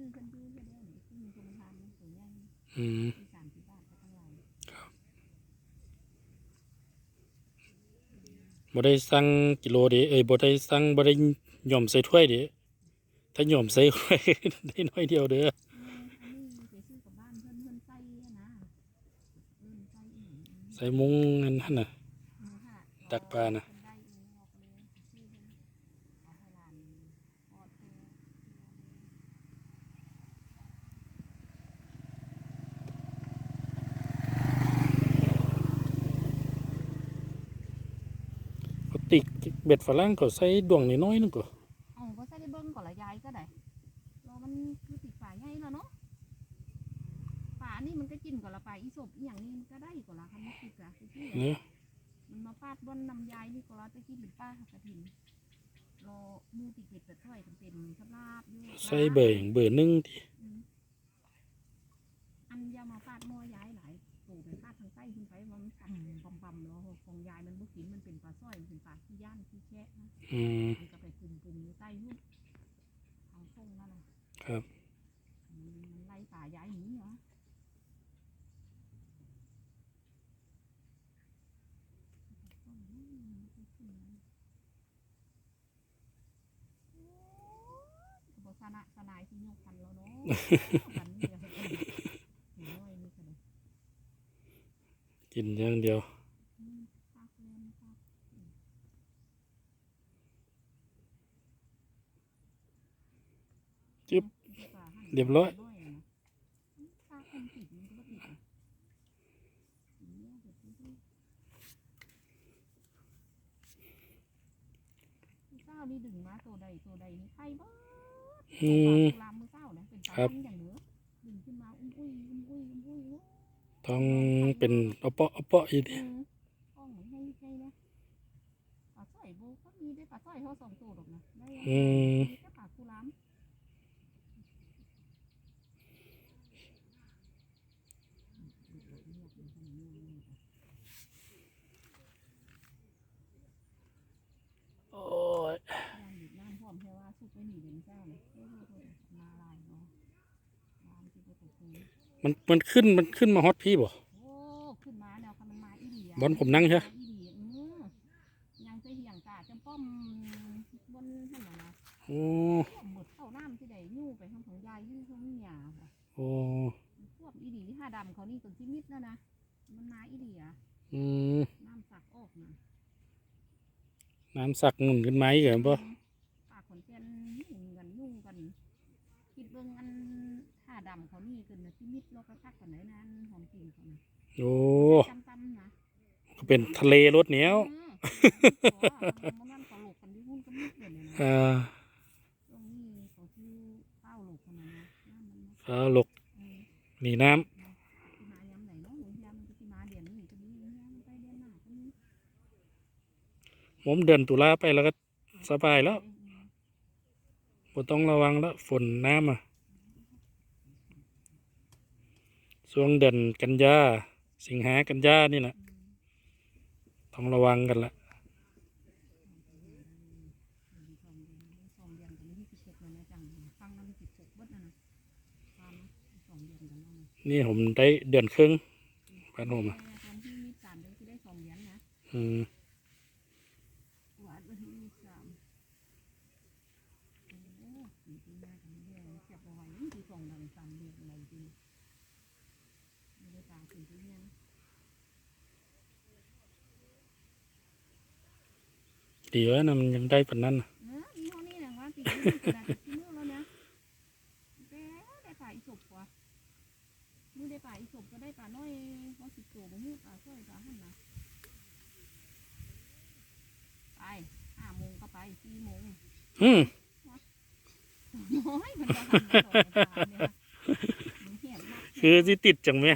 ซื้อกันซื้อกันเดียวนี่ซื้อคนทานตัวใหญ่อืมที่สามสิบบาทก็เท่าไหร่บ่ได้สั่งกิโลเดิเอ้ยบ่ได้สั่งบ่ได้หย่อมใส่ถ้วยเดิถ้าหย่อมใส่ถ้วยได้น้อยเดียวเด้อเอออันนี้ไปซื้อกับบ้านเพื่อนเพื่อนไส้อะนะเพื่อนไส้อีหยังใส่มุ้งนั่นหั่นน่ะเออค่ะดักปลาน่ะ เพิ่นได้เองออกเลยซื้อเพิ่นเอาให้หลานทอดเพิ่น ปกติเบ็ดฝรั่งก็ใส่ดวงน้อยๆนึงก็เอาก็ใส่ได้เบิ้งก่อนละยายก็ได้รอมันคือติดฝาใหญ่แล้วเนาะฝานี่มันก็กินก่อนละปลาอีสบอีหยังนี่มันก็ได้ก่อนละคันนี้ติดอะคือที่เนี่ยมันมาปาดบนนำยายนี่ก็ละตะกี้เป็นป้าหักกระถินรอหมูติดเด็ดแต่ถ้อยเต็มๆสำราบอยู่ใส่เบอร์เบอร์หนึงติ อืมอันอยามาปาดหม้อยายหลายตู่ ไปปาดทางใต้ขึ้นไปว่ามันต่ำปั๊มปั๊มๆแล้วของยายมันบุกินมันเป็นปลาสร้อยมันเป็นปลาขี้ย่านขี้แช่นะอืมมันก็ไปปุ่มปุ่มๆอยู่ใต้หุ้นทางส่งนั่นน่ะครับมันมันไล่ป่าย้ายหนีเหรอบอกสนะสนายที่ยกพันแล้วเนาะ พันนี่ก็เป็นเห็นน้อยนี่ก็เลย กินอย่างเดียวอืมภาคเล่นภาคจึ๊บภาษาหั่นเรียบร้อยน้อยอะนะภาคคนติดมันก็บ่ติดอะอืมเดี๋ยวดูดิมือเศร้านี่ดึงมาตัวใดตัวใดนี่ไข่เบ้อืมลามมือเศร้านะเป็นปลาครับพันธุ์อย่างเหนือดึงขึ้นมาอุ้ยอุ้ยอุ้ยอุ้ยอุ้ยอุ้ย ต้องเป็นเอาเปาะเอาเปาะอีกอืดิมอ้องเหมือนให้ให้นะปลาสร้อยโบก็มีได้ปลาสร้อยเขาสองตัวหรอกนะได้อืมมีแค่ปลาคูรามโอ้ยย่านหยุดน้ำพร้อมแค่ว่าสุกไปหนีเดือนเจ้าเนี่ยโอ้โหโอ้โหมาลายเนาะน้ำที่ประตูคือ มันมันขึ้นมันขึ้นมาฮอตพี่บ่โอ้ขึ้นมาแนวคันมันมาอีหลีะบอลผมนั่งใช่มาอีหลีอือยังจะเหี่ยงกาจำป้อมบนหันน่ะนะโอ้ท่วมหมดเข้าน้ำที่ใดยู่ไปทางของยายยู่ทางหยาค่ะโอ้ท่วมอีหลีห้าดำเขานี่ตัวที่มิดแล้วนะมันมาอีหลีอะอืมน้ำสักออกนะน้ำสักหนุนขึ้นมาอีกเหรอบ่ปากขนเทียนยุ่งกันยุ่งกันคิดเบิ่งอันห้า ดำเขานี่เกินนะที่มิดเราก็คักกันไหนนั้นหอมกลิ่นเขานะโอ้จำตำนะก็เป็นทะเลรถเหนียวอืมมันนั่นเขาหลกกันที่หุ้นก็มิดเลยนะอ่าตรงนี้เขาชื่อข้าวหลกกันนะน้ำมันนะฟ้าหลกเออหนีน้ที่มายามไหนเนาะหรือยามมันจะที่มาเดือนนี้ก็มียามมันไปเดือนหน้าก็มีำผมเดือนตุลาไปแล้วก็สบายแล้วอืมบ่ต้องระวังแล้วฝนน้ำอะ ช่วงเดือนกันยาสิงหากันยานี่นะต้องระวังกันละสองเดือนสองเดือนกันที่สิบเจ็ดนะนะจังฟังนั้นสิบหกเบิดนะนะความสองเดือนกันแล้วนะนี่ผมได้เดือนครึ่งบ้านผมอะตอนที่มีสามเดือนคือได้สองเดือนนะอืมหวานวันที่มีสามโอ้โหปีที่หน้ากันเรื่อยๆเก็บเอาไว้นี่คือสองเดือนสามเดือนอะไรจริงไม่ได้ ตามสิ่งที่เนี่ยนะดีว่านะมันยังได้ปานนั้นน่ะเออยี่ห้อนี้นะว่าติดมือกระดาษติดมือแล้วนะแกได้ป่าอีสบกว่ามือได้ป่าอีสบก็ได้ป่าน้อยว่าสิบตัวบ่มือป่าช่วยป่าหันนะไปห้าโมงก็ไปสี่โมงอืมน้อยมันจะหันมาต่อป่าเนี่ยมันเหี้ยนมากคือสิติดจังไหม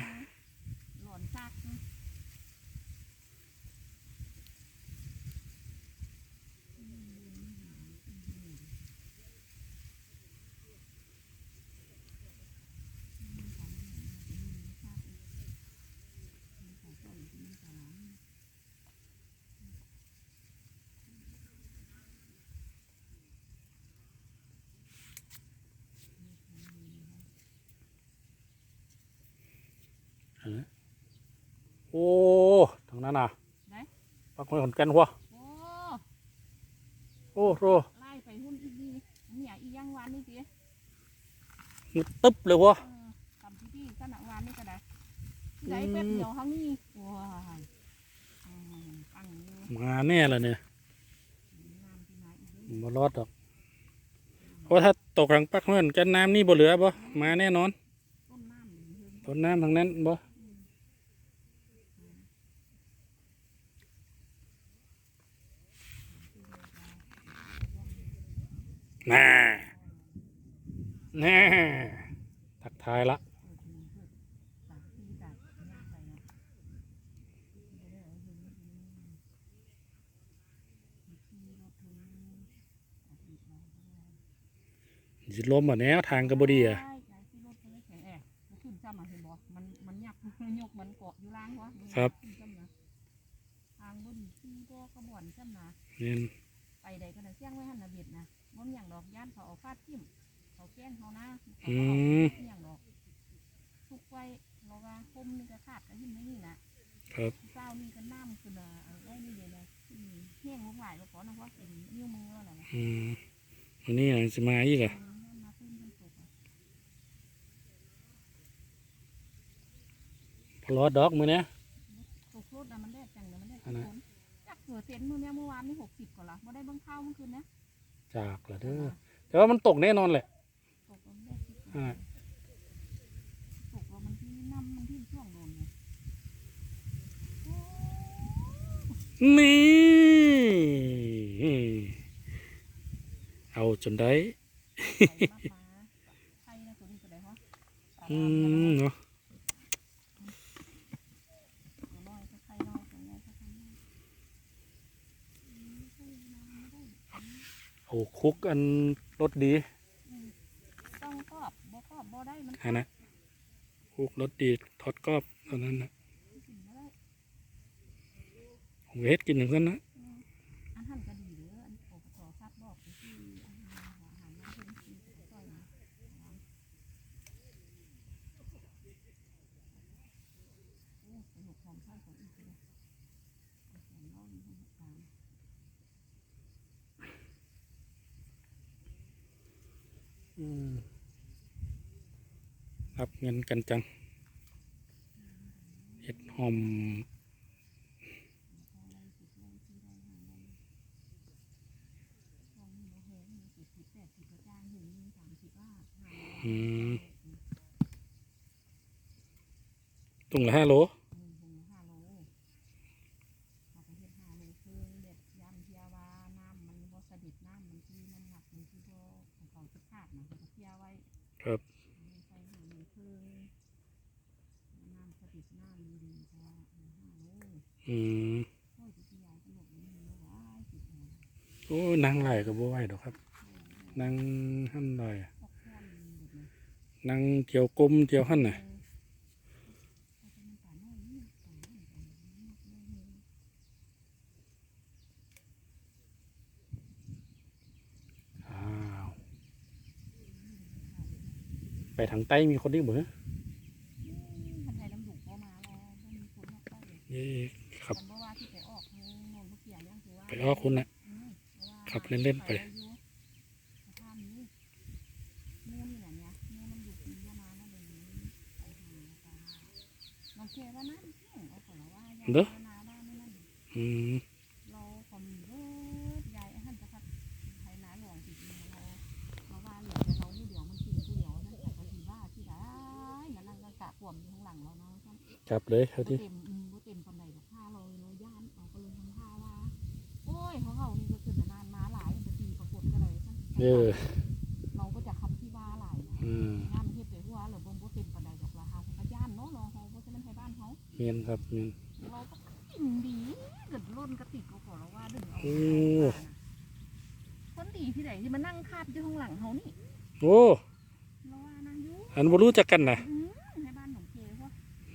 น่ะได้ปักห้วยขอนแก่นหัวโอ้โอ้โหไล่ไปหุ่นอีกนี่เนี่ยอีหยังหวานนี่สิมึดตึ๊บเลยหัวเออทำที่พี่ขนาดหวานนี่ก็ได้ที่ไหนเป็ดเดียวทั้งนี้ว้ายอืมตั้งอยู่มาแน่เลยเนี่ยน้ำที่ไหนอีกเด้อบ่รอดดอกเพราะถ้าตกหลังปักห้วยขอนแก่นน้ำนี่บ่เหลือบ่มาแน่นอน ต้นน้ำนี่เพิ่นต้นน้ำทางนั้นบ่ น่าน่าทักทายละเปิดมือเปิดสามปีจากย่างไปเนาะบ่ได้เอาเงินมากินมีขี่รถถึงอาทิตย์ละเท่าไหร่สิล้มอะแนวทางก็บ่ดีอะใช่ยายขี่รถไปเลยแข็งแอบมันขึ้นซ้ำมาเห็นบ่มันมันยักยกมันเกาะอยู่ล่างวะมันครับขึ้นซ้ำนะทางบนขี่ก็กระบ่อนซ้ำนะนี่นไปใดก็ได้เสี่ยงไว้หันระเบียดนะ บ่มีหยังดอกย่านเขาเอาฟาดทิ่มเขาแกล้งเขานะเขาอืก็เอามอหย่างดอกทุกไว้เราว่าคมนี่ก็ขาดกันยิ่งไม่นี่นะครับ เจ้านี่ก็น้ำขึ้นมาเอาไว้นี่เดี๋ยวนะอืมแห้งลงหลายแล้วก่อนนะเพราะเป็นนิ้วมือแล้วนะอืมวันนี้น่ะสิมาอีกอะอืมมาขึ้นขึ้นตกอะพอรอดดอกมื้อเนี้ยตกรถนะมันแดดจังเลยมันแดดอันนั้นฝนจักเสือเต็นท์มือเนี้ยเมื่อวานนี่หกสิบกว่าละบ่ได้เบิ่งข้าวเมื่อคืนเนี้ย จากละเด้อแต่ว่ามันตกแน่นอนแหละตกแล้วมันได้สิบอ่าตกแล้วมันที่น้ำมันที่ช่วงโดนไงโอ้นี่ เอาจนได้ใส่มะพร้าวใครนะตัวนี้ตัวใดฮะ อืมเนาะ ตัวน้อยก็ใครน้อยตัวใหญ่ก็ใครน้อยอืมใครน้อยไม่ได้ เอา คุกอันรสดีต้องครอบบ่ครอบบ่ได้มันฮะนะคุกรสดีทอดกรอบเท่านั้นนะกินบ่ได้ผมเฮ็ดกินอย่างนั้นนะ อาหารก็ดีเด้ออันโอปทซับบอกไปที่อาหารอาหารน้ำเพิ่นกินต่อยนะโอ้สนุกความเข้าของอีกเลยเอาของน้องนี่ให้ตาม อืม รับเงินกันจังเฮ็ดหอมตุงละห้าโล ครับอืมโอ้นั่งไหลกับบัวไหวดอกครับนั่งหั่นไหลนั่งเกี่ยวกลมเกี่ยวหั่นน่ะ อ้าว ไปทางใต้มีคนอีกเบ่ทันไทยน้ำดุกก็มาแล้วมันมีคนออกไปเลยนี่ครับเพราะว่าที่ไปออกโน่นลูกเกียร์ยังคือว่าไปอ้อคุณน่ะอืมเพราะว่าขับเล่นๆไปอยู่สภาพนี้มู่นี่แหละเนี่ยมู่น้ำดุกมีเยอะมาแล้วเดี๋ยวนี้ไปหาปลาน้อง จับเลยเขาบ่ที่เต็มอืมบ่เต็มปานใดดอกผ้าเราเราย่านเอาก็เลยทำผ้าว่า โอ้ยเขาเขานี่ก็เกิดนานมาหลายจะตีประกวดก็เลยท่านเออเราก็จะคำที่ว่าหลายนะอืมงานเฮ็ดไปหัวหรือบ่บ่เต็มปานใดดอกราคาเขาก็ย่านเนาะเนาะเขาบ่ใช่มันไทยบ้านเขาเมียนครับเมียน เราก็กินดีเกิดรุ่นกระติกก็ขอเราว่าดึงเอาโอ้คนดีที่ไหนที่มานั่งคาบอยู่ข้างหลังเขานี่โอ้เราว่านั่งอยู่อันบ่รู้จักกันนะอืม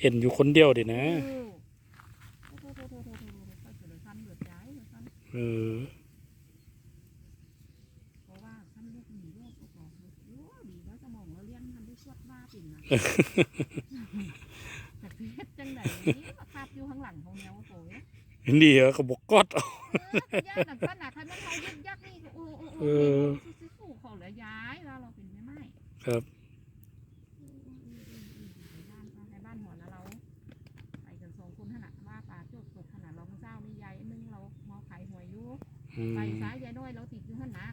เห็นอยู่คนเดียวดินะเออจังไหนภาพอยู่ข้างหลังของแนวโอ้ยนี่เหรอขาบอกอดเอาหนันดท่านมัเขายึกก๊อ้โออครับ ไปสายยายน้อยเราติดอยู่หันนะ